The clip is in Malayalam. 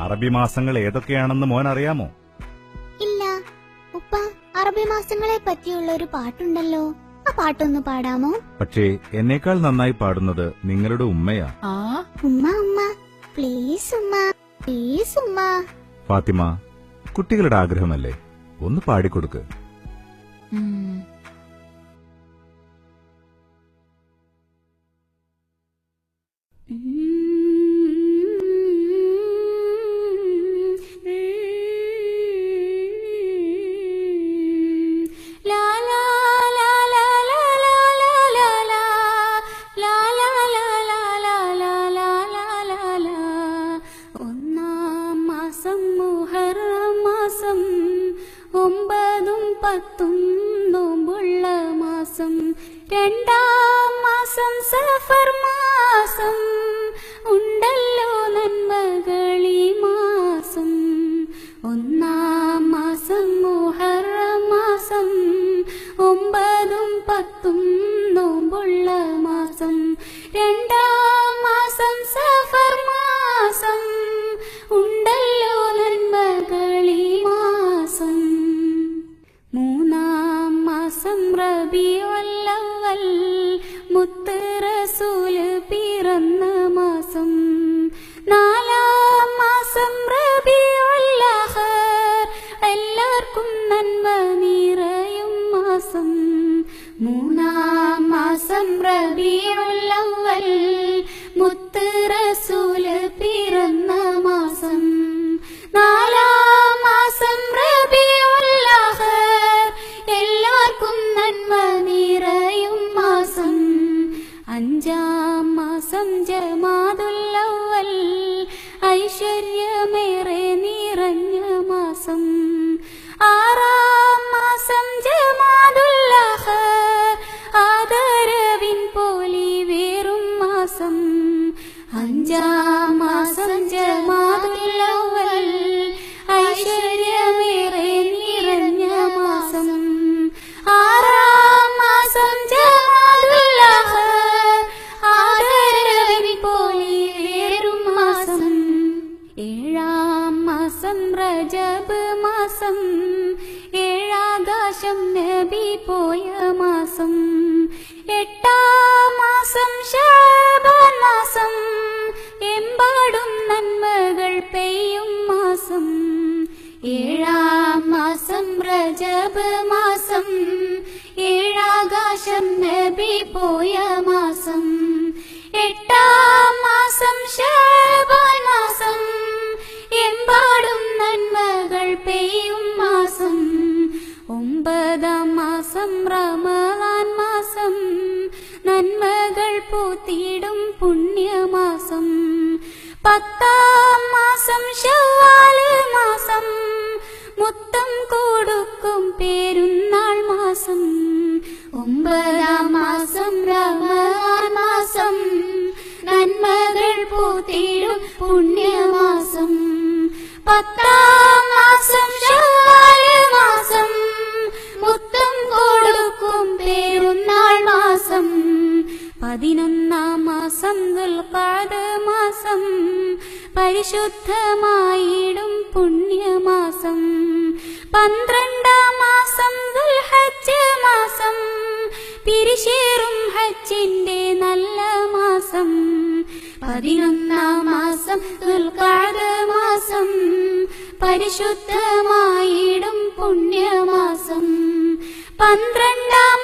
അറബി മാസങ്ങൾ ഏതൊക്കെയാണെന്ന് മോൻ അറിയാമോ ഇല്ല. ഉപ്പ അറബി മാസങ്ങളെ പറ്റിയുള്ള ഒരു പാട്ടുണ്ടല്ലോ. ആ പാട്ടൊന്ന് പാടാമോ? പക്ഷേ എന്നേക്കാൾ നന്നായി പാടുന്നത് നിങ്ങളുടെ ഉമ്മയാ. ആ? ഉമ്മ ഉമ്മ. പ്ലീസ് ഉമ്മ. പ്ലീസ് ഉമ്മ. ഫാത്തിമ കുട്ടികളുടെ ആഗ്രഹമല്ലേ? ഒന്ന് പാടിക്കൊടുക്ക്. ഉം. പത്തും നോമ്പുള്ള മാസം രണ്ടാം മാസം സഫർ മാസം ഉണ്ടല്ലോ നന്മകളി മാസം ഒന്നാം മാസം മുഹറം മാസം ഒമ്പതും പത്തും മുത്ത് പിറന്ന മാസം നാലാം മാസം റബിയുല്ലഹർ എല്ലാവർക്കും നന്മ നിറയും മാസം. മൂന്നാം മാസം റബിയുല്ലവൽ മുത്ത് റസൂൽ പിറന്ന മാസം. മാസം ഐശ്വര്യമേറെ നിറഞ്ഞ മാസം. ആറാം മാസം ജമാതുല്ലഹർ ആദരവിൻ പോലി വേറും മാസം. അഞ്ചാം റജബ് മാസം ഏഴാകാശം നബി പോയ മാസം എട്ടാം മാസം ശാബാൻ മാസം എമ്പാടും നന്മകൾ പെയ്യും മാസം ഏഴാം മാസം റജബ് മാസം ഏഴാകാശം നബി പോയ പെയ്യും മാസം ഒമ്പതാം മാസം റമദാൻ മാസം. നന്മകൾ പൂത്തിയിടും പുണ്യമാസം. പത്താം മാസം ശവാൽ മാസം. മുത്തം കൊടുക്കും പേരുന്നാൾ മാസം. ഒമ്പതാം മാസം റമദാൻ മാസം. നന്മകൾ പൂത്തിയിടും പുണ്യമാസം. പത്താം പതിനൊന്നാം മാസം ദുൽഖാദ മാസം പരിശുദ്ധമായിടും പുണ്യമാസം. പന്ത്രണ്ടാം മാസം ദുൽഹജ്ജ് മാസം പിരിശേറും ഹജ്ജിന്റെ നല്ല മാസം പതിനൊന്നാം മാസം ദുൽഖാദ മാസം പരിശുദ്ധമായിടും പുണ്യമാസം. പന്ത്രണ്ടാം